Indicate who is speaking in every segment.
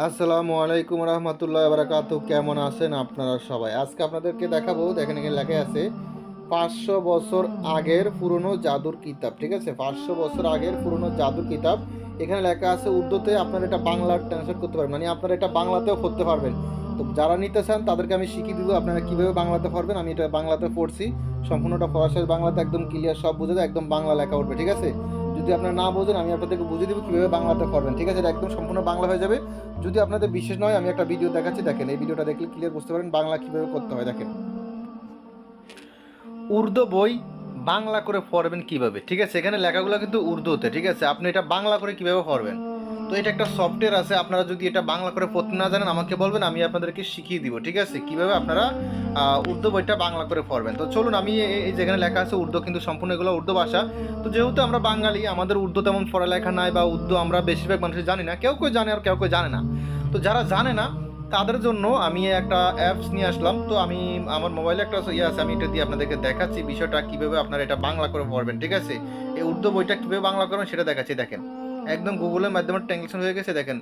Speaker 1: আসসালামু আলাইকুম রহমতুল্লাহ বারাকাত কেমন আছেন আপনারা সবাই? আজকে আপনাদেরকে দেখাবো, দেখেন এখানে লেখা আছে, পাঁচশো বছর আগের পুরনো জাদুর কিতাব, ঠিক আছে? পাঁচশো বছর আগের পুরনো জাদুর কিতাব। এখানে লেখা আছে, উর্দুতে আপনারা এটা বাংলার ট্রান্সলেট করতে পারবেন মানে আপনারা এটা বাংলাতেও করতে পারবেন। তো যারা নিতে চান, তাদেরকে আমি শিখিয়ে দিব, আপনারা কীভাবে বাংলাতে পড়বেন, আমি এটা বাংলাতে পড়ছি। সম্পূর্ণটা সাথে বাংলাতে একদম ক্লিয়ার সব বুঝে একদম বাংলা লেখা উঠবে, ঠিক আছে? যদি আপনারা না বোঝেন, আমি আপনাদেরকে বুঝিয়ে দেবো কীভাবে বাংলাতে করবেন, ঠিক আছে? এটা একদম সম্পূর্ণ বাংলা হয়ে যাবে। যদি আপনাদের বিশেষ নয়, আমি একটা ভিডিও দেখাচ্ছি, দেখেন, এই ভিডিওটা দেখলে ক্লিয়ার বুঝতে পারেন বাংলা কীভাবে করতে হয়, দেখেন। উর্দু বই বাংলা করে পড়বেন কীভাবে? ঠিক আছে, এখানে লেখাগুলো কিন্তু উর্দুতে, ঠিক আছে? আপনি এটা বাংলা করে কীভাবে পড়বেন? তো এটা একটা সফটওয়্যার আছে, আপনারা যদি এটা বাংলা করে পড়তে না জানেন, আমাকে বলবেন, আমি আপনাদেরকে শিখিয়ে দিব, ঠিক আছে? কীভাবে আপনারা উর্দু বইটা বাংলা করে পড়বেন? তো চলুন, আমি এই- যেখানে লেখা আছে, উর্দু কিন্তু সম্পূর্ণ এগুলো উর্দু ভাষা। তো যেহেতু আমরা বাঙালি, আমাদের উর্দু তেমন পড়ালেখা নাই বা উর্দু আমরা বেশিরভাগ মানুষ জানি না, কেউ কেউ জানে আর কেউ কেউ জানে না। তো যারা জানে না তাদের জন্য আমি একটা অ্যাপস নিয়ে আসলাম। তো আমি, আমার মোবাইলে একটা ইয়ে আছে, আমি এটা দিয়ে আপনাদেরকে দেখাচ্ছি বিষয়টা, কীভাবে আপনারা এটা বাংলা করে পড়বেন, ঠিক আছে? এই উর্দু বইটা কীভাবে বাংলা করবেন সেটা দেখাচ্ছি, দেখেন। একদম গুগলের মাধ্যমে ট্রান্সলেশন হয়ে গেছে, দেখেন।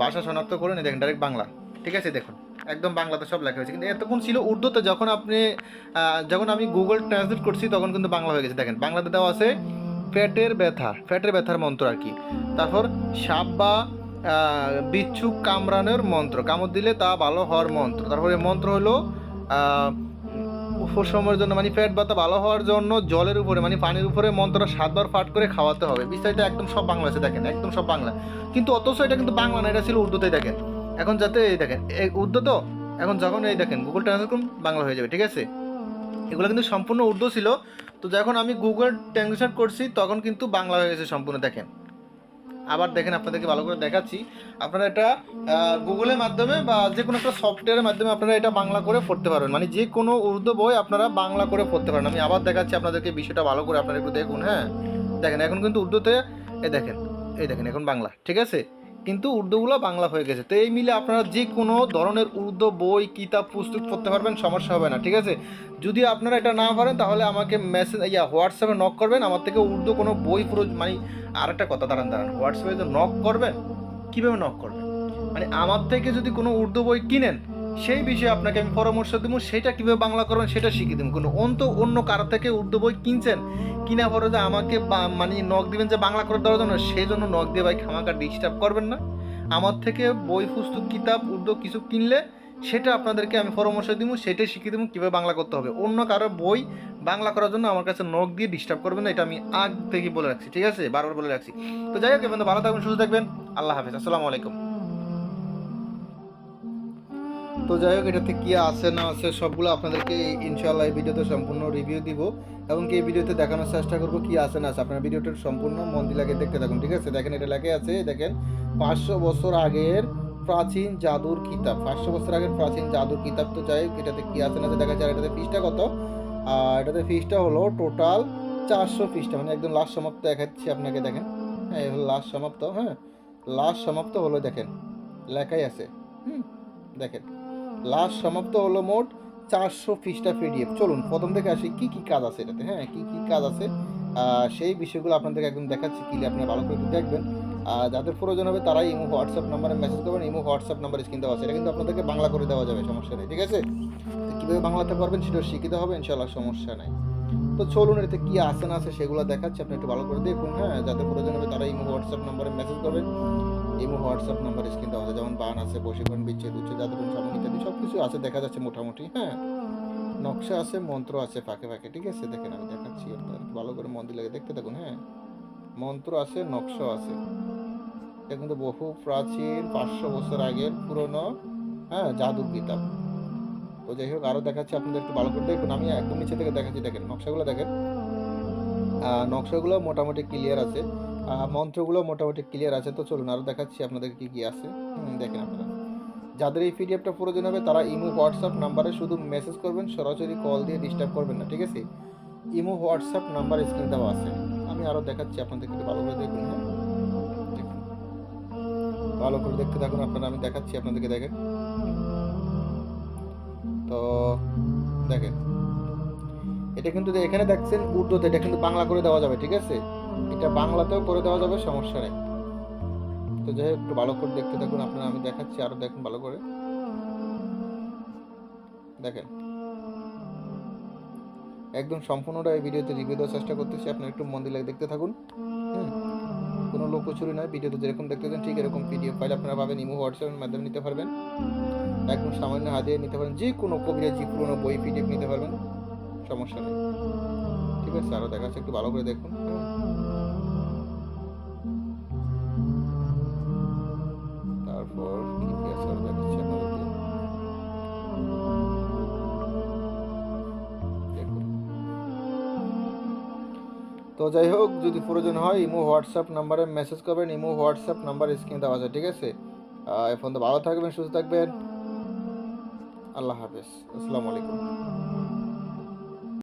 Speaker 1: ভাষা শনাক্ত করে নিয়ে দেখেন ডাইরেক্ট বাংলা, ঠিক আছে? দেখুন, একদম বাংলাতে সব লেখা হয়েছে। কিন্তু এতক্ষণ ছিল উর্দুতে, যখন আপনি যখন আমি গুগল ট্রান্সলেট করছি, তখন কিন্তু বাংলা হয়ে গেছে, দেখেন। বাংলাতে দেওয়া আছে, পেটের ব্যথা ফ্যাটের ব্যথার মন্ত্র আর কি। তারপর সাপ বা বিচ্ছু কামড়ানোর মন্ত্র। কামড় দিলে তা ভালো হওয়ার মন্ত্র। তারপরে মন্ত্র হলো উপশমের জন্য মানে পেট ব্যথা ভালো হওয়ার জন্য জলের উপরে মানে পানির উপরে মন্ত্রটা সাতবার পাঠ করে খাওয়াতে হবে। বিস্তারিত একদম সব বাংলা আছে, দেখেন, একদম সব বাংলা। কিন্তু অথচ এটা কিন্তু বাংলা না, এটা ছিল উর্দুতেই, দেখেন। এখন যাতে এই দেখেন উর্দু তো? এখন যখন এই দেখেন গুগল ট্রান্সলেট বাংলা হয়ে যাবে, ঠিক আছে? এগুলো কিন্তু সম্পূর্ণ উর্দু ছিল। তো যখন আমি গুগল ট্রান্সলেট করছি, তখন কিন্তু বাংলা হয়ে গেছে সম্পূর্ণ, দেখেন। আবার দেখেন আপনাদেরকে ভালো করে দেখাচ্ছি। আপনারা এটা গুগলের মাধ্যমে বা যে কোনো একটা সফটওয়্যারের মাধ্যমে আপনারা এটা বাংলা করে পড়তে পারবেন। মানে যে কোনো উর্দু বই আপনারা বাংলা করে পড়তে পারেন। আমি আবার দেখাচ্ছি আপনাদেরকে বিষয়টা ভালো করে, আপনারা একটু দেখুন হ্যাঁ? দেখেন, এখন কিন্তু উর্দুতে এ দেখেন, এই দেখেন, এখন বাংলা, ঠিক আছে? কিন্তু উর্দুগুলো বাংলা হয়ে গেছে। তো এই মিলে আপনারা যে কোনো ধরনের উর্দু বই, কিতাব পুস্তক পড়তে পারবেন, সমস্যা হবে না, ঠিক আছে? যদি আপনারা এটা না পারেন, তাহলে আমাকে মেসেজ ইয়া হোয়াটসঅ্যাপে নক করবেন। আমার থেকে উর্দু কোনো বই পুরো মানে আর একটা কথা, দাঁড়ান দাঁড়ান। হোয়াটসঅ্যাপে যদি নক করবেন, কীভাবে নক করবেন? মানে আমার থেকে যদি কোনো উর্দু বই কিনেন সেই বিষয়ে আপনাকে আমি পরামর্শ দেবো, সেটা কীভাবে বাংলা করবেন সেটা শিখিয়ে দেবো। কোনো অন্ত অন্য কারও থেকে উর্দু বই কিনছেন, কিনা পরে যে আমাকে মানে নখ দিবেন যে বাংলা করে দেওয়ার জন্য সেই জন্য নখ দিয়ে ভাই খামাকা ডিস্টার্ব করবেন না। আমার থেকে বই, পুস্তক, কিতাব, উর্দু কিছু কিনলে সেটা আপনাদেরকে আমি পরামর্শ দিব, সেটাই শিখিয়ে দেবো কীভাবে বাংলা করতে হবে। অন্য কারও বই বাংলা করার জন্য আমার কাছে নখ দিয়ে ডিস্টার্ব করবেন না, এটা আমি আগ থেকে বলে রাখছি, ঠিক আছে? বারবার বলে রাখছি। তো যাই হোক এবার ভালো থাকবেন, সুস্থ থাকবেন। আল্লাহ হাফেজ, আসসালামু আলাইকুম। তো যাই হোক, এটাতে কী আছে না আছে সবগুলো আপনাদেরকে ইনশাআল্লাহ এই ভিডিওতে সম্পূর্ণ রিভিউ দিব। এবং কি এই ভিডিওতে দেখানোর চেষ্টা করব কী আছে না আছে। আপনারা ভিডিওটা সম্পূর্ণ মন দিয়ে লাগে দেখতে থাকুন, ঠিক আছে? দেখেন, এটা লেখা আছে, দেখেন, পাঁচশো বছর আগের প্রাচীন জাদুর কিতাব। পাঁচশো বছর আগের প্রাচীন জাদুর কিতাব তো যাই হোক, এটাতে কী আছে না আছে দেখা যায় এটাতে ফিসটা কত? আর এটাতে ফিসটা হলো টোটাল চারশো ফিসটা। মানে একদম লাস্ট সমাপ্ত, দেখাচ্ছি আপনাকে, দেখেন। হ্যাঁ হলো লাস্ট সমাপ্ত হ্যাঁ? লাস্ট সমাপ্ত হলো, দেখেন, লেখাই আছে। হুম, দেখেন। লাস্ট সমাপ্ত হলো মোট চারশো পৃষ্ঠা পিডিএফ। চলুন, প্রথম থেকে আসি, কি কি কাজ আছে এটাতে? হ্যাঁ কি কি কাজ আছে? সেই বিষয়গুলো আপনাদেরকে একদম দেখাচ্ছি কি আপনারা ভালো করে দেখবেন। আর যাদের প্রয়োজন হবে তারাই ইমো, হোয়াটসঅ্যাপ নাম্বারে মেসেজ করবেন। ইমো, হোয়াটসঅ্যাপ নাম্বার স্ক্রিন দেওয়া আছে। এটা কিন্তু আপনাদেরকে বাংলা করে দেওয়া যাবে, সমস্যা নেই, ঠিক আছে? কীভাবে বাংলাতে পারবেন সেটা শিখিতে হবে ইনশাল্লাহ সমস্যা নাই। তো চলুন এতে কি আছে না আছে সেগুলো দেখাচ্ছি, আপনি একটু ভালো করে দেখুন। হ্যাঁ যাদের প্রয়োজন হবে তারা ইমো, হোয়াটসঅ্যাপ নাম্বারে মেসেজ করবেন। ইমো, হোয়াটসঅ্যাপ নাম্বার, স্ক্রিন দেওয়া আছে, যেমন বান আছে, বশীকরণ, বিচ্ছেদ, উচ্ছেদ জাদুকরণ সামন ইত্যাদি সব কিছু আছে, দেখা যাচ্ছে মোটামুটি হ্যাঁ? নকশা আছে, মন্ত্র আছে, ফাঁকে ফাঁকে, ঠিক আছে? দেখেন, আমি দেখাচ্ছি, আপনার ভালো করে মন দিয়ে দেখতে থাকুন হ্যাঁ? মন্ত্র আছে নকশা আছে। এটা কিন্তু বহু প্রাচীন, পাঁচশো বছর আগের পুরনো হ্যাঁ জাদুর কিতাব। তো যাই হোক আরও দেখাচ্ছি, আপনাদের একটু ভালো করে দেখুন, আমি একদম নিচে থেকে দেখাচ্ছি, দেখেন, নকশাগুলো দেখেন। নকশাগুলো মোটামুটি ক্লিয়ার আছে। মন্ত্রগুলো মোটামুটি ক্লিয়ার আছে তো চলুন আরও দেখাচ্ছি আপনাদের কি কি আছে। দেখেন আপনারা। যাদের এই পিডিএফটা প্রয়োজন হবে তারা ইমো হোয়াটসঅ্যাপ নাম্বারে শুধু মেসেজ করবেন সরাসরি কল দিয়ে ডিস্টার্ব করবেন না ঠিক আছে? ইমো হোয়াটসঅ্যাপ নাম্বার স্ক্রিন দেওয়া আছে। আমি আরও দেখাচ্ছি আপনাদেরকে একটু ভালো করে দেখুন হ্যাঁ। ভালো করে দেখতে থাকুন আপনারা আমি দেখাচ্ছি আপনাদেরকে দেখেন। তো দেখেন। এটা কিন্তু এখানে দেখছেন উর্দুতে এটা কিন্তু বাংলা করে দেওয়া যাবে ঠিক আছে? এটা বাংলাতেও করে দেওয়া যাবে, সমস্যা নেই। তো যাই হোক, একটু ভালো করে দেখতে থাকুন, আপনারা আমি দেখাচ্ছি আরও দেখুন ভালো করে। দেখেন। একদম সম্পূর্ণটা এই ভিডিওতে রিভিউ দেওয়ার চেষ্টা করতেছি, আপনারা একটু মন দিয়ে দেখতে থাকুন হুম কোনো লোকচুরি নয়, ভিডিওতে যেরকম দেখতে দেখতেছেন ঠিক এরকম পিডিএফ ফাইল আপনারা পাবেন, ইমো হোয়াটসঅ্যাপের মাধ্যমে নিতে পারবেন। একদম সামান্য হাতিয়ে নিতে পারেন যে কোনো কবিরাজি পুরোনো বই পিডিএফ নিতে পারবেন, সমস্যা নেই। ঠিক আছে আরও দেখাচ্ছে, একটু ভালো করে দেখুন আরও দেখাচ্ছি তো যাই হোক, যদি প্রয়োজন হয়, ইমো হোয়াটসঅ্যাপ নাম্বারে মেসেজ করবেন, ইমো হোয়াটসঅ্যাপ নাম্বার স্ক্রিনে দেওয়া আছে, ঠিক আছে? এখন তো ভালো থাকবেন, সুস্থ থাকবেন। আল্লাহ হাফেজ। আসসালামু আলাইকুম।